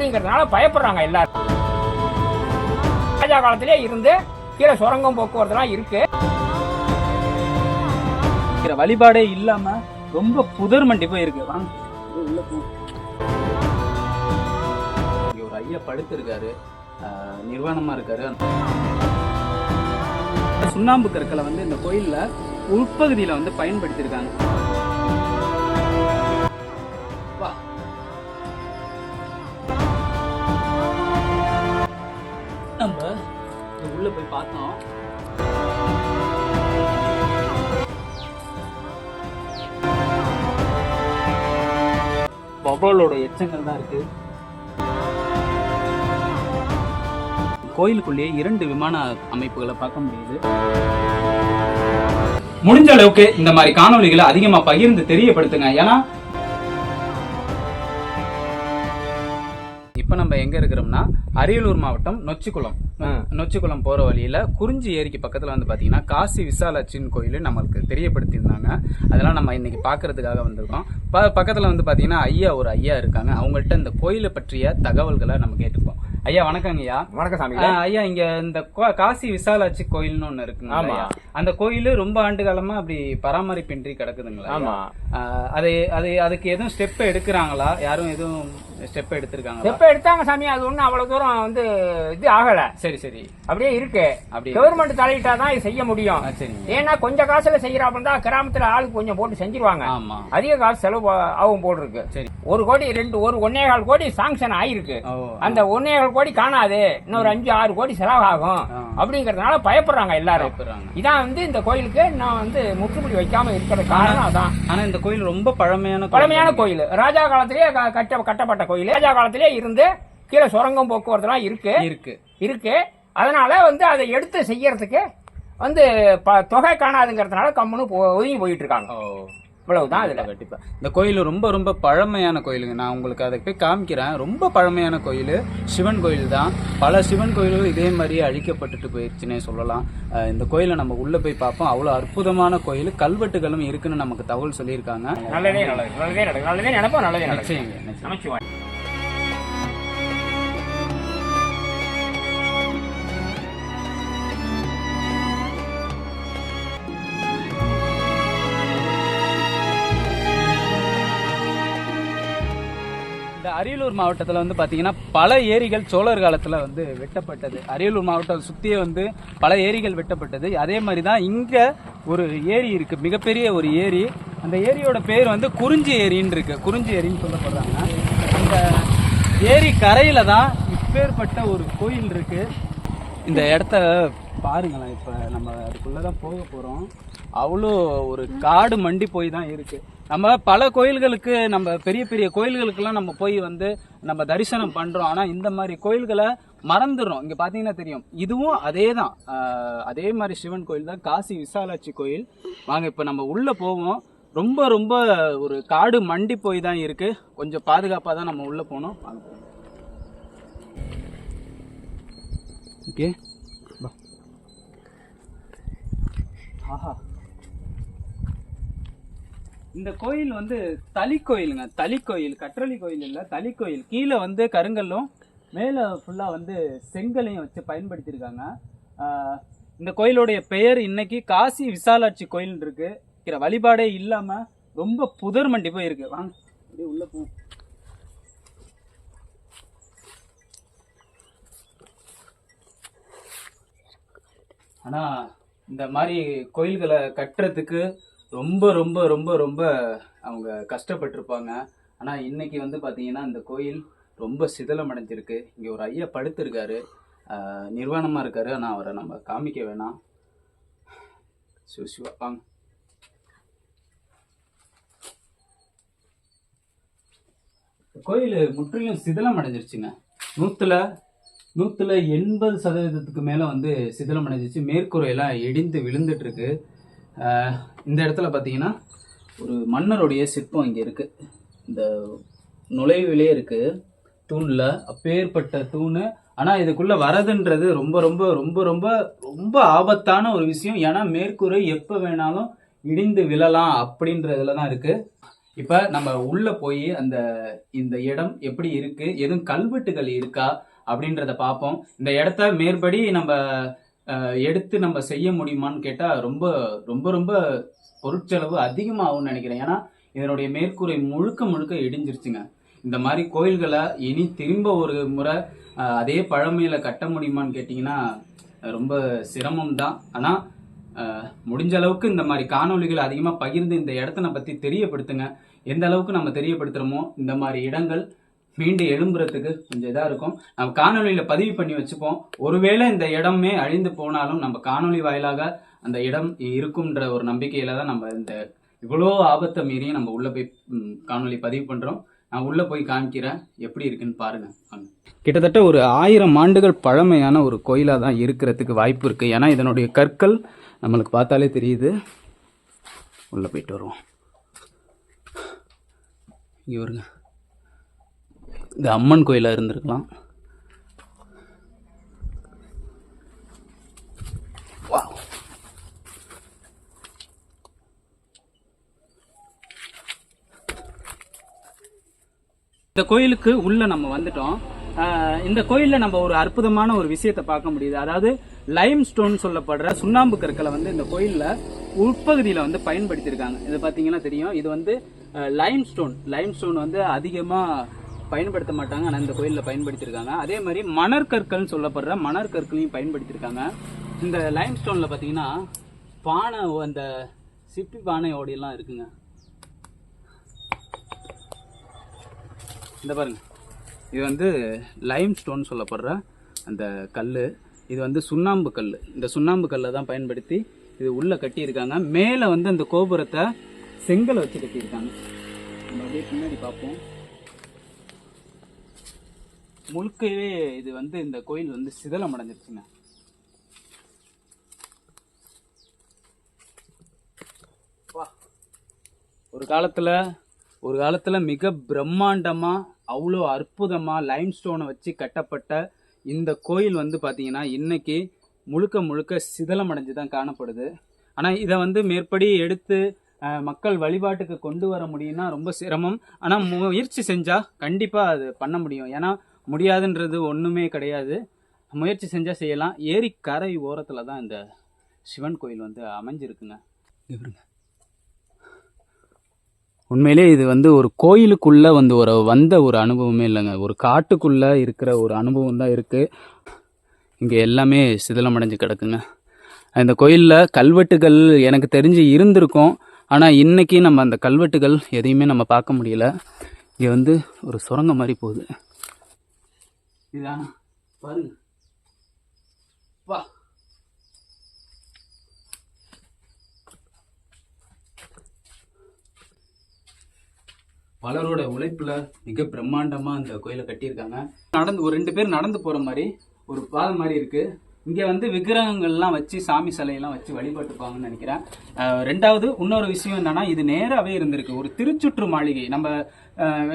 அப்படிங்கிறதுனால பயப்படுறாங்க எல்லாரும். ராஜா காலத்திலே இருந்து கீழே சுரங்கம் போக்குவரத்துலாம் இருக்கு. வழிபாடே இல்லாம ரொம்ப புதர் மண்டி போயிருக்கு. வாங்க. ஒரு ஐயா படுத்திருக்காரு. ஆஹ் நிர்வாணமா இருக்காரு. சுண்ணாம்பு கற்களை வந்து இந்த கோயில்ல உட்பகுதியில வந்து பயன்படுத்தியிருக்காங்க நம்ம உள்ள போய் பார்த்தோம். வவ்வாலோட எச்சங்கள் தான் இருக்கு. கோயிலுக்குள்ளேயே இரண்டு விமான அமைப்புகளை பார்க்க முடியுது. முடிஞ்ச அளவுக்கு இந்த மாதிரி காணொளிகளை அதிகமா பகிர்ந்து தெரியப்படுத்துங்க. ஏன்னா நம்ம எங்க இருக்கிறோம்னா அரியலூர் மாவட்டம் நொச்சிக்குளம். நொச்சிக்குளம் போற வழியில குறிஞ்சி ஏரிக்கு பக்கத்துல வந்து பாத்தீங்கன்னா காசி விசாலாட்சியின் கோயில் நம்மளுக்கு தெரியப்படுத்தியிருந்தாங்க. அதெல்லாம் நம்ம இன்னைக்கு பாக்குறதுக்காக வந்திருக்கோம். பக்கத்துல வந்து பாத்தீங்கன்னா ஐயா ஒரு ஐயா இருக்காங்க. அவங்கள்ட்ட இந்த கோயிலை பற்றிய தகவல்களை நம்ம கேட்டுப்போம். ஐயா வணக்கங்க ஐயா. வணக்கம் சாமி. ஐயா இங்க இந்த காசி விசாலாட்சி கோயில்னு ஒண்ணு இருக்குங்க ஆமா. அந்த கோயில் ரொம்ப ஆண்டு காலமா அப்படி பராமரிப்பின்றி கிடக்குதுங்களா? ஆமா. அது அது அதுக்கு எதுவும் ஸ்டெப் எடுக்கிறாங்களா? யாரும் எதுவும் ஸ்டெப் எடுத்திருக்காங்களா? எப்ப எடுத்தாங்க சாமி. அது ஒண்ணும் அவ்வளவு தூரம் வந்து இது ஆகல. சரி சரி. அப்படியே இருக்கு. அப்படி கவர்மெண்ட் தலையிட்டா தான் இது செய்ய முடியும். சரிங்க. ஏன்னா கொஞ்சம் காசுல செய்யறாப்புல தான் கிராமத்துல ஆளுக்கு கொஞ்சம் போட்டு செஞ்சிருவாங்க. ஆமா. அதிக காசு செலவு ஆகும் போல் இருக்கு. சரி. ஒரு கோடி ரெண்டு ஒரு ஒன்னே கால் கோடி சாங்ஷன் ஆயிருக்கு. அந்த ஒன்னே கால் கோடி காணாது. இன்னொரு அஞ்சு ஆறு கோடி செலவாகும். அப்படிங்கறதுனால பயப்படுறாங்க எல்லாரும். இதான் வந்து இந்த கோயிலுக்கு நான் வந்து முற்றுப்புள்ளி வைக்காம இருக்கிற காரணம் அதான். ஆனா இந்த கோயில் ரொம்ப பழமையான. பழமையான கோயில். ராஜா காலத்திலேயே கட்ட கட்டப்பட்ட கோயில். ராஜா காலத்திலே இருந்து கீழே சுரங்கம் போக்குவரத்துலாம் இருக்கு. இருக்கு. இருக்கு. அதனால வந்து அதை எடுத்து செய்யறதுக்கு வந்து தொகை காணாதுங்கிறதுனால கம்முன்னு ஒதுங்கி போயிட்டு இருக்காங்க. ஓ இவ்வளவுதான் இதுல கண்டிப்பா. இந்த கோயில் ரொம்ப ரொம்ப பழமையான கோயிலுங்க. நான் உங்களுக்கு அதை போய் காமிக்கிறேன். ரொம்ப பழமையான கோயில். சிவன் கோயில் தான். பல சிவன் கோயில்கள் இதே மாதிரி அழிக்கப்பட்டுட்டு போயிருச்சுன்னே சொல்லலாம். இந்த கோயிலை நம்ம உள்ள போய் பார்ப்போம். அவ்வளவு அற்புதமான கோயில். கல்வெட்டுகளும் இருக்குன்னு நமக்கு தகவல் சொல்லியிருக்காங்க. நல்லதே நல்லது நல்லதே நடக்கும் நல்லதே நினைப்போம் நல்லதே நிச்சயம் அரியலூர் மாவட்டத்தில் வந்து பார்த்தீங்கன்னா பல ஏரிகள் சோழர் காலத்தில் வந்து வெட்டப்பட்டது. அரியலூர் மாவட்டம் சுற்றியே வந்து பல ஏரிகள் வெட்டப்பட்டது. அதே மாதிரி தான் இங்கே ஒரு ஏரி இருக்குது மிகப்பெரிய ஒரு ஏரி. அந்த ஏரியோட பேர் வந்து குறிஞ்சி ஏரின்னு இருக்கு. குறிஞ்சி ஏரின்னு சொல்லப்படுறாங்க. அந்த ஏரி கரையில் தான் இப்பேற்பட்ட ஒரு கோயில் இருக்கு. இந்த இடத்த பாருங்களேன். இப்போ நம்ம அதுக்குள்ளே தான் போக போகிறோம் அவ்வளோ ஒரு காடு மண்டி போய் தான் இருக்குது நம்ம பல கோயில்களுக்கு நம்ம பெரிய பெரிய கோயில்களுக்கெல்லாம் நம்ம போய் வந்து நம்ம தரிசனம் பண்ணுறோம் ஆனால் இந்த மாதிரி கோயில்களை மறந்துடுறோம். இங்கே பார்த்தீங்கன்னா தெரியும். இதுவும் அதே தான் அதே மாதிரி சிவன் கோயில் தான். காசி விசாலாட்சி கோயில். வாங்க இப்போ நம்ம உள்ளே போவோம். ரொம்ப ரொம்ப ஒரு காடு மண்டி போய் தான் இருக்குது கொஞ்சம் பாதுகாப்பாக தான் நம்ம உள்ளே போனோம். வாங்க. ஓகே ஆஹா. இந்த கோயில் வந்து தளி கோயிலுங்க. தளி கோயில் கற்றளி கோயில் இல்ல தளி கோயில். கீழே வந்து கருங்கல்லும் மேலே ஃபுல்லா வந்து செங்கலையும் வச்சு பயன்படுத்தியிருக்காங்க. இந்த கோயிலுடைய பெயர் இன்னைக்கு காசி விசாலாட்சி கோயில் இருக்கு. இருக்கிற வழிபாடே இல்லாம ரொம்ப புதர் மண்டி போய் இருக்கு வாங்க அப்படியே உள்ள போ ஆனா இந்த மாதிரி கோயில்களை கட்டுறதுக்கு ரொம்ப ரொம்ப ரொம்ப ரொம்ப அவங்க கஷ்டப்பட்டிருப்பாங்க. ஆனா இன்னைக்கு வந்து பாத்தீங்கன்னா இந்த கோயில் ரொம்ப சிதிலம் அடைஞ்சிருக்கு இங்க ஒரு ஐயா படுத்திருக்காரு. நிர்வாணமாக நிர்வாணமா இருக்காரு. ஆனா அவரை நம்ம காமிக்க வேணாம். சிவ சிவா வாங்க. கோயில் முற்றிலும் சிதிலம் அடைஞ்சிருச்சுங்க நூத்துல நூத்துல எண்பது சதவீதத்துக்கு மேல வந்து சிதிலம் அடைஞ்சிச்சு மேற்கூரையெல்லாம் இடிந்து விழுந்துட்டு இருக்கு இந்த இடத்துல பார்த்தீங்கன்னா ஒரு மன்னருடைய சிற்பம் இங்கே இருக்குது இந்த நுழைவிலே இருக்குது தூணில் அப்பேற்பட்ட தூண். ஆனால் இதுக்குள்ளே வரதுன்றது ரொம்ப ரொம்ப ரொம்ப ரொம்ப ரொம்ப ஆபத்தான ஒரு விஷயம். ஏன்னா மேற்கூரை எப்போ வேணாலும் இடிந்து விழலாம் அப்படின்றதுல தான் இருக்குது இப்போ நம்ம உள்ளே போய் அந்த இந்த இடம் எப்படி இருக்குது எதுவும் கல்வெட்டுகள் இருக்கா? அப்படின்றத பார்ப்போம். இந்த இடத்த மேற்படி நம்ம எடுத்து நம்ம செய்ய முடியுமான்னு கேட்டால் ரொம்ப ரொம்ப ரொம்ப பொருட்செலவு அதிகமாகும்னு நினைக்கிறேன். ஏன்னா இதனுடைய மேற்கூரை முழுக்க முழுக்க இடிஞ்சிருச்சுங்க. இந்த மாதிரி கோயில்களை இனி திரும்ப ஒரு முறை அதே பழமையில கட்ட முடியுமான்னு கேட்டிங்கன்னா ரொம்ப சிரமம் தான். ஆனால் முடிஞ்ச அளவுக்கு இந்த மாதிரி காணொலிகள் அதிகமாக பகிர்ந்து இந்த இடத்த பற்றி தெரியப்படுத்துங்க. எந்த அளவுக்கு நம்ம தெரியப்படுத்துகிறோமோ இந்த மாதிரி இடங்கள் மீண்டும் எழும்புறதுக்கு கொஞ்சம் இதாக இருக்கும். நம்ம காணொளியில் பதிவு பண்ணி வச்சுப்போம். ஒருவேளை இந்த இடமே அழிந்து போனாலும் நம்ம காணொளி வாயிலாக அந்த இடம் இருக்கும்ன்ற ஒரு நம்பிக்கையில தான் நம்ம இந்த இவ்வளோ ஆபத்தை மீறியும் நம்ம உள்ளே போய் காணொலி பதிவு பண்ணுறோம் நான் உள்ளே போய் காமிக்கிறேன் எப்படி இருக்குன்னு பாருங்க. கிட்டத்தட்ட ஒரு ஆயிரம் ஆண்டுகள் பழமையான ஒரு கோயிலாக தான் இருக்கிறதுக்கு வாய்ப்பு இருக்குது ஏன்னா இதனுடைய கற்கள் நம்மளுக்கு பார்த்தாலே தெரியுது. உள்ளே போயிட்டு வருவோம். இங்கே வருங்க இது அம்மன் கோயிலாக இருந்திருக்கலாம். இந்த கோயிலுக்கு உள்ள நம்ம வந்துட்டோம். இந்த கோயிலில் நம்ம ஒரு அற்புதமான ஒரு விஷயத்தை பார்க்க முடியுது. அதாவது லைம் ஸ்டோன் சொல்லப்படுற சுண்ணாம்பு கற்களை வந்து இந்த கோயிலில் உட்பகுதியில் வந்து பயன்படுத்தியிருக்காங்க. இது பார்த்தீங்கன்னா தெரியும். இது வந்து லைம் ஸ்டோன் லைம் ஸ்டோன் வந்து அதிகமாக பயன்படுத்த மாட்டாங்க. ஆனால் இந்த கோயிலில் பயன்படுத்தியிருக்காங்க அதே மாதிரி மணற்கற்கள்னு சொல்லப்படுற மணற்கற்களையும் பயன்படுத்தியிருக்காங்க இந்த லைம் ஸ்டோனில் பார்த்தீங்கன்னா பானை அந்த சிப்பி பானை எல்லாம் இருக்குங்க. இந்த பாருங்க. இது வந்து லைம் ஸ்டோன் சொல்லப்படுற அந்த கல் இது வந்து சுண்ணாம்பு கல் இந்த சுண்ணாம்பு கல்லை தான் பயன்படுத்தி இது உள்ளே கட்டியிருக்காங்க. மேலே வந்து அந்த கோபுரத்தை செங்கலை வச்சு கட்டியிருக்காங்க. நம்ம அப்படியே பின்னாடி பார்ப்போம். முழுக்கவே இது வந்து இந்த கோயில் வந்து சிதலம் அடைஞ்சிருச்சுங்க. வா. ஒரு காலத்தில் ஒரு காலத்தில் மிக பிரம்மாண்டமாக அவ்வளோ அற்புதமாக லைம் ஸ்டோனை வச்சு கட்டப்பட்ட இந்த கோயில் வந்து பார்த்திங்கன்னா இன்றைக்கி முழுக்க முழுக்க சிதலம் அடைஞ்சு தான் காணப்படுது. ஆனால் இதை வந்து மேற்படி எடுத்து மக்கள் வழிபாட்டுக்கு கொண்டு வர முடியும்னா ரொம்ப சிரமம். ஆனால் முயற்சி செஞ்சால் கண்டிப்பாக அது பண்ண முடியும். ஏன்னா முடியாதுன்றது ஒன்றுமே கிடையாது. முயற்சி செஞ்சால் செய்யலாம். ஏரி கரை ஓரத்தில் தான் இந்த சிவன் கோயில் வந்து அமைஞ்சிருக்குங்க. இவருங்க. உண்மையிலே இது வந்து ஒரு கோயிலுக்குள்ளே வந்து ஒரு வந்த ஒரு அனுபவமே இல்லைங்க. ஒரு காட்டுக்குள்ளே இருக்கிற ஒரு அனுபவம் தான் இருக்குது இங்கே எல்லாமே சிதிலமடைஞ்சு கிடக்குங்க. இந்த கோயிலில் கல்வெட்டுகள் எனக்கு தெரிஞ்சு இருந்திருக்கும். ஆனால் இன்றைக்கி நம்ம அந்த கல்வெட்டுகள் எதையுமே நம்ம பார்க்க முடியல. இங்கே வந்து ஒரு சுரங்கம் மாதிரி போகுது. இதுதான் பாருங்க. வா. பலரோட உழைப்புல மிக பிரம்மாண்டமா அந்த கோயிலை கட்டியிருக்காங்க. நடந்து ஒரு ரெண்டு பேர் நடந்து போற மாதிரி ஒரு பாதை மாதிரி இருக்கு. இங்கே வந்து விக்கிரகங்கள்லாம் வச்சு சாமி சிலையெல்லாம் வச்சு வழிபட்டுப்பாங்கன்னு நினைக்கிறேன். ரெண்டாவது இன்னொரு விஷயம் என்னன்னா இது நேராகவே இருந்திருக்கு. ஒரு திருச்சுற்று மாளிகை. நம்ம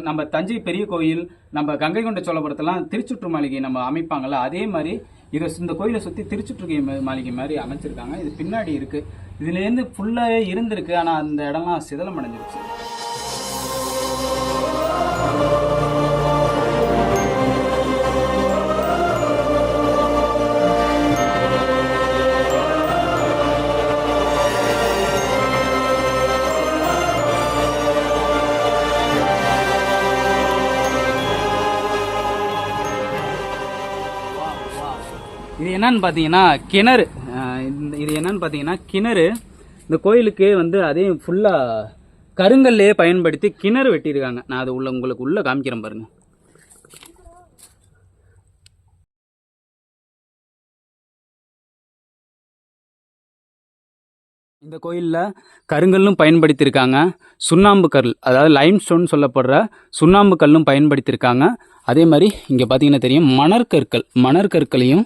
நம்ம தஞ்சை பெரிய கோயில் நம்ம கங்கை கொண்ட சோழபுரத்தெல்லாம் திருச்சுற்று மாளிகை நம்ம அமைப்பாங்கல்ல அதே மாதிரி இதை இந்த கோயிலை சுற்றி திருச்சுற்று மாளிகை மாதிரி அமைச்சிருக்காங்க. இது பின்னாடி இருக்குது இதுலேருந்து ஃபுல்லாகவே இருந்திருக்கு ஆனால் அந்த இடம்லாம் சிதலம் அடைஞ்சிருச்சு என்னன்னு பார்த்தீங்கன்னா கிணறு. இது என்னன்னு பார்த்தீங்கன்னா கிணறு இந்த கோயிலுக்கு வந்து அதே ஃபுல்லாக கருங்கல்லையே பயன்படுத்தி கிணறு வெட்டியிருக்காங்க. நான் அது உள்ள உங்களுக்கு உள்ளே காமிக்கிறேன் பாருங்கள் இந்த கோயிலில் கருங்கல்லும் பயன்படுத்தியிருக்காங்க. சுண்ணாம்பு கல் அதாவது லைம் ஸ்டோன் சொல்லப்படுற சுண்ணாம்பு கல்லும் பயன்படுத்தியிருக்காங்க. அதே மாதிரி இங்கே பார்த்தீங்கன்னா தெரியும் மணற்கற்கள் மணற்கற்களையும்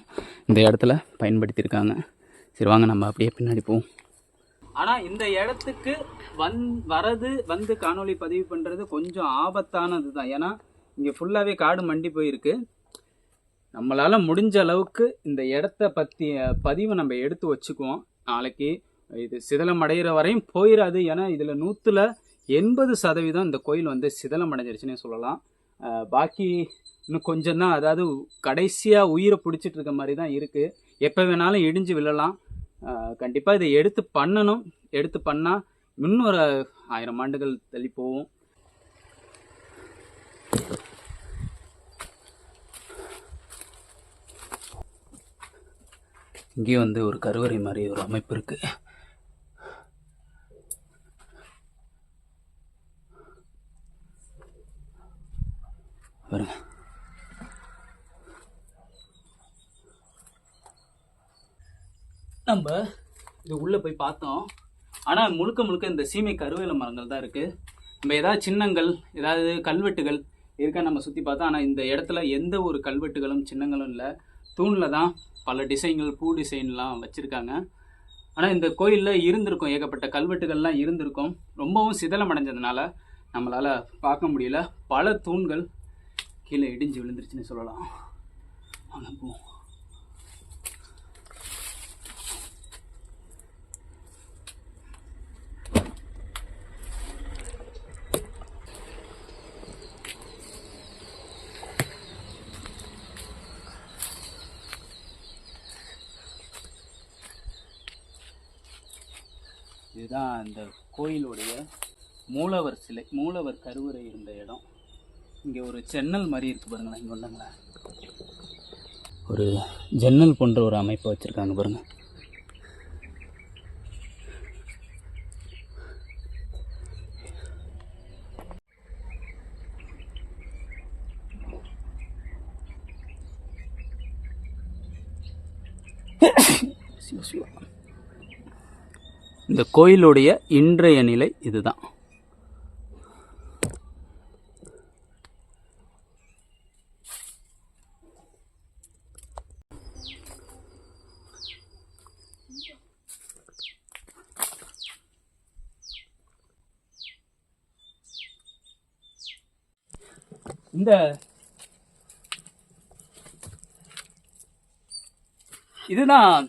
இந்த இடத்துல பயன்படுத்தியிருக்காங்க. சரி வாங்க நம்ம அப்படியே பின்னாடி போவோம். ஆனால் இந்த இடத்துக்கு வந் வரது வந்து காணொளி பதிவு பண்ணுறது கொஞ்சம் ஆபத்தானது தான் ஏன்னா இங்கே ஃபுல்லாகவே காடு மண்டி போயிருக்கு. நம்மளால் முடிஞ்ச அளவுக்கு இந்த இடத்த பற்றி பதிவை நம்ம எடுத்து வச்சுக்குவோம். நாளைக்கு இது சிதலம் அடைகிற வரையும் போயிடாது ஏன்னா இதில் நூற்றுல எண்பது சதவீதம் இந்த கோயில் வந்து சிதலம் அடைஞ்சிருச்சுன்னே சொல்லலாம் பாக்கி இன்னும் கொஞ்சம் தான் அதாவது கடைசியாக உயிரை பிடிச்சிட்டு இருக்க மாதிரி தான் இருக்குது எப்போ வேணாலும் இடிஞ்சு விழலாம். கண்டிப்பாக இதை எடுத்து பண்ணணும். எடுத்து பண்ணால் இன்னொரு ஆயிரம் ஆண்டுகள் தள்ளி போகும் இங்கேயும் வந்து ஒரு கருவறை மாதிரி ஒரு அமைப்பு இருக்குது பாருங்க நம்ம இது உள்ளே போய் பார்த்தோம். ஆனால் முழுக்க முழுக்க இந்த சீமை கருவேல மரங்கள் தான் இருக்குது நம்ம ஏதாவது சின்னங்கள் ஏதாவது கல்வெட்டுகள் இருக்கா நம்ம சுற்றி பார்த்தோம் ஆனால் இந்த இடத்துல எந்த ஒரு கல்வெட்டுகளும் சின்னங்களும் இல்லை. தூணில் தான் பல டிசைன்கள் பூ டிசைன்லாம் வச்சுருக்காங்க. ஆனால் இந்த கோயிலில் இருந்திருக்கும் ஏகப்பட்ட கல்வெட்டுகள்லாம் இருந்திருக்கும். ரொம்பவும் சிதலம் அடைஞ்சதுனால நம்மளால் பார்க்க முடியல. பல தூண்கள் கீழே இடிஞ்சு விழுந்துருச்சுன்னு சொல்லலாம். வாங்க இதுதான் அந்த கோயிலுடைய மூலவர் சிலை மூலவர் கருவறை இருந்த இடம். இங்கே ஒரு ஜன்னல் மாதிரி இருக்கு பாருங்களேன் இங்கே ஒன்றுங்களேன் ஒரு ஜன்னல் போன்ற ஒரு அமைப்பை வச்சுருக்காங்க பாருங்க. சிவ சிவா. இந்த கோயிலுடைய இன்றைய நிலை இதுதான். இந்த இதுதான்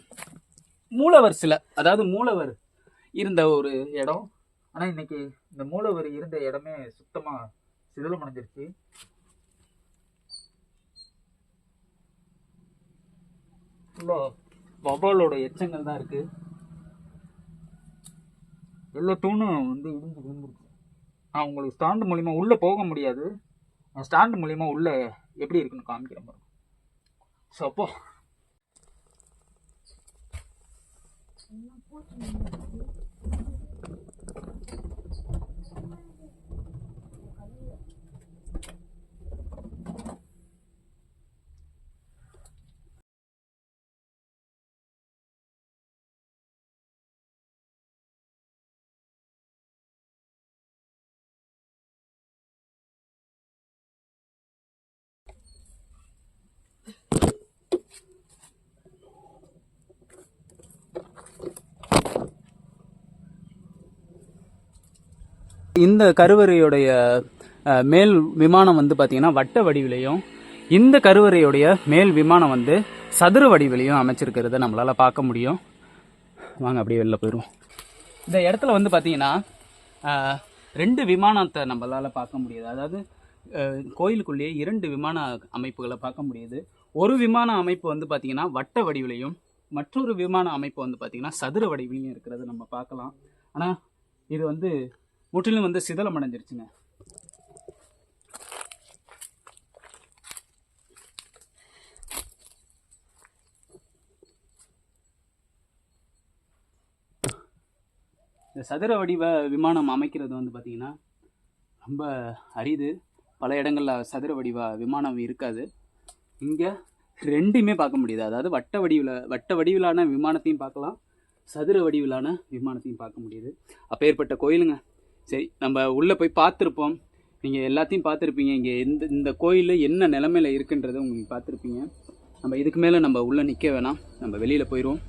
மூலவர் சிலை. அதாவது மூலவர் இருந்த ஒரு இடம். ஆனால் இன்னைக்கு இந்த மூலவர் இருந்த இடமே சுத்தமாக சிதலம் அடைஞ்சிருச்சு ஃபுல்லாக எச்சங்கள் தான் இருக்கு. எல்லா தூணும் வந்து இடிஞ்சு விழுந்துருக்கு. நான் உங்களுக்கு ஸ்டாண்டு மூலிமா உள்ளே போக முடியாது. ஸ்டாண்டு மூலிமா உள்ளே எப்படி இருக்குன்னு காமிக்கிற மாதிரி ஸோ அப்போ இந்த கருவறையுடைய மேல் விமானம் வந்து பார்த்தீங்கன்னா வட்ட வடிவிலையும் இந்த கருவறையுடைய மேல் விமானம் வந்து சதுர வடிவிலையும் அமைச்சிருக்கிறத நம்மளால் பார்க்க முடியும். வாங்க அப்படியே வெளில போயிடுவோம். இந்த இடத்துல வந்து பார்த்தீங்கன்னா ரெண்டு விமானத்தை நம்மளால் பார்க்க முடியுது. அதாவது கோயிலுக்குள்ளேயே இரண்டு விமான அமைப்புகளை பார்க்க முடியுது. ஒரு விமான அமைப்பு வந்து பார்த்திங்கன்னா வட்ட வடிவிலையும் மற்றொரு விமான அமைப்பு வந்து பார்த்தீங்கன்னா சதுர வடிவிலையும் இருக்கிறத நம்ம பார்க்கலாம். ஆனால் இது வந்து முற்றிலும் வந்து சிதலம் அடைஞ்சிருச்சுங்க இந்த சதுர வடிவ விமானம் அமைக்கிறது வந்து பார்த்திங்கன்னா ரொம்ப அரிது. பல இடங்களில் சதுர வடிவ விமானம் இருக்காது. இங்கே ரெண்டுமே பார்க்க முடியுது. அதாவது வட்ட வடிவில் வட்ட வடிவிலான விமானத்தையும் பார்க்கலாம். சதுர வடிவிலான விமானத்தையும் பார்க்க முடியுது. அப்பேற்பட்ட கோயிலுங்க. சரி நம்ம உள்ளே போய் பார்த்துருப்போம். நீங்கள் எல்லாத்தையும் பார்த்துருப்பீங்க. இங்கே எந்த இந்த கோயில் என்ன நிலமையில இருக்குன்றதை உங்களுக்கு பார்த்துருப்பீங்க. நம்ம இதுக்கு மேலே நம்ம உள்ளே நிற்க வேணாம். நம்ம வெளியில் போயிடுவோம்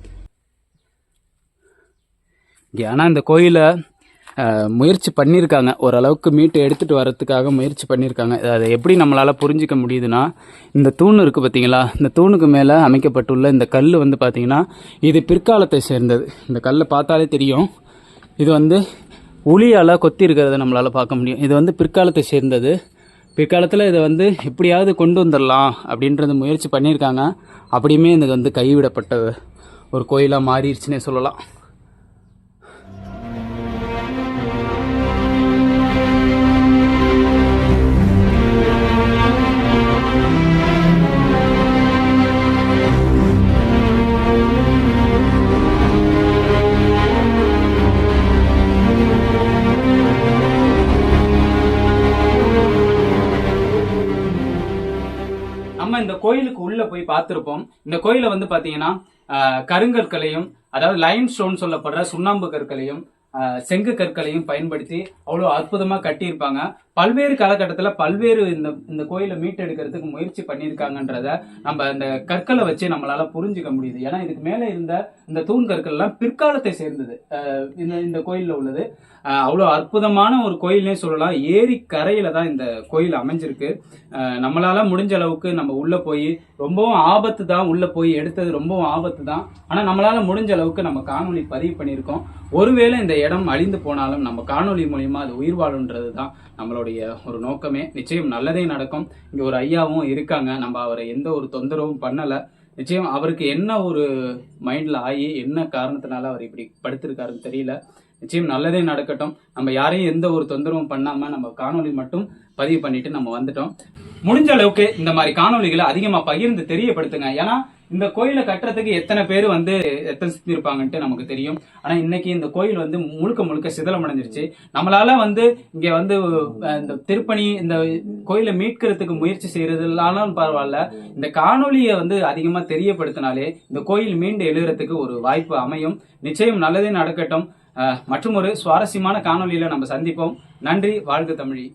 இங்கே ஆனால் இந்த கோயிலை முயற்சி பண்ணியிருக்காங்க. ஓரளவுக்கு மீட்டு எடுத்துகிட்டு வரத்துக்காக முயற்சி பண்ணியிருக்காங்க. அதை எப்படி நம்மளால் புரிஞ்சிக்க முடியுதுன்னா இந்த தூண் இருக்குது பார்த்தீங்களா இந்த தூணுக்கு மேலே அமைக்கப்பட்டுள்ள இந்த கல் வந்து பார்த்திங்கன்னா இது பிற்காலத்தை சேர்ந்தது. இந்த கல்லை பார்த்தாலே தெரியும். இது வந்து உளியால் கொத்தி இருக்கிறத நம்மளால் பார்க்க முடியும். இது வந்து பிற்காலத்தை சேர்ந்தது. பிற்காலத்தில் இதை வந்து எப்படியாவது கொண்டு வந்துடலாம் அப்படின்றது முயற்சி பண்ணியிருக்காங்க. அப்படியுமே இது வந்து கைவிடப்பட்ட ஒரு கோயிலாக மாறிடுச்சுன்னே சொல்லலாம். நம்ம இந்த கோயிலுக்கு உள்ள போய் பார்த்துருப்போம். இந்த கோயிலை வந்து பாத்தீங்கன்னா ஆஹ், கருங்கற்களையும் அதாவது லைம் ஸ்டோன் சொல்லப்படுற சுண்ணாம்பு கற்களையும் ஆஹ், செங்கு கற்களையும் பயன்படுத்தி அவ்வளோ அற்புதமா கட்டியிருப்பாங்க. பல்வேறு காலகட்டத்தில் பல்வேறு இந்த இந்த கோயிலை மீட்டெடுக்கிறதுக்கு முயற்சி பண்ணியிருக்காங்கன்றத நம்ம இந்த கற்களை வச்சு நம்மளால புரிஞ்சுக்க முடியுது. ஏன்னா இதுக்கு மேலே இருந்த இந்த தூண் கற்கள்லாம் பிற்காலத்தை சேர்ந்தது. இந்த இந்த கோயிலில் உள்ளது. அவ்வளோ அற்புதமான ஒரு கோயில்னே சொல்லலாம். ஏரி கரையில் தான் இந்த கோயில் அமைஞ்சிருக்கு. நம்மளால் முடிஞ்ச அளவுக்கு நம்ம உள்ளே போய் ரொம்பவும் ஆபத்து தான் உள்ளே போய் எடுத்தது ரொம்பவும் ஆபத்து தான். ஆனால் நம்மளால் முடிஞ்ச அளவுக்கு நம்ம காணொளி பதிவு பண்ணியிருக்கோம். ஒருவேளை இந்த இடம் அழிந்து போனாலும் நம்ம காணொலி மூலிமா அது உயிர் வாழுன்றது தான் நம்மளோட நம்மளுடைய ஒரு நோக்கமே நிச்சயம் நல்லதே நடக்கும். இங்கே ஒரு ஐயாவும் இருக்காங்க. நம்ம அவரை எந்த ஒரு தொந்தரவும் பண்ணலை. நிச்சயம் அவருக்கு என்ன ஒரு மைண்டில் ஆகி என்ன காரணத்தினால அவர் இப்படி படுத்திருக்காருன்னு தெரியல. நிச்சயம் நல்லதே நடக்கட்டும். நம்ம யாரையும் எந்த ஒரு தொந்தரவும் பண்ணாமல் நம்ம காணொளி மட்டும் பதிவு பண்ணிட்டு நம்ம வந்துட்டோம். முடிஞ்ச அளவுக்கு இந்த மாதிரி காணொளிகளை அதிகமாக பகிர்ந்து தெரியப்படுத்துங்க. ஏன்னா இந்த கோயிலை கட்டுறதுக்கு எத்தனை பேர் வந்து எத்தனை சுத்தி இருப்பாங்கன்ட்டு நமக்கு தெரியும். ஆனா இன்னைக்கு இந்த கோயில் வந்து முழுக்க முழுக்க சிதலம் அடைஞ்சிருச்சு நம்மளால வந்து இங்க வந்து இந்த திருப்பணி இந்த கோயிலை மீட்கிறதுக்கு முயற்சி செய்யறதுலாலும் பரவாயில்ல. இந்த காணொலியை வந்து அதிகமா தெரியப்படுத்தினாலே இந்த கோயில் மீண்டு எழுகிறதுக்கு ஒரு வாய்ப்பு அமையும். நிச்சயம் நல்லதே நடக்கட்டும். மற்றும் ஒரு சுவாரஸ்யமான காணொலியில் நம்ம சந்திப்போம். நன்றி வாழ்க தமிழி.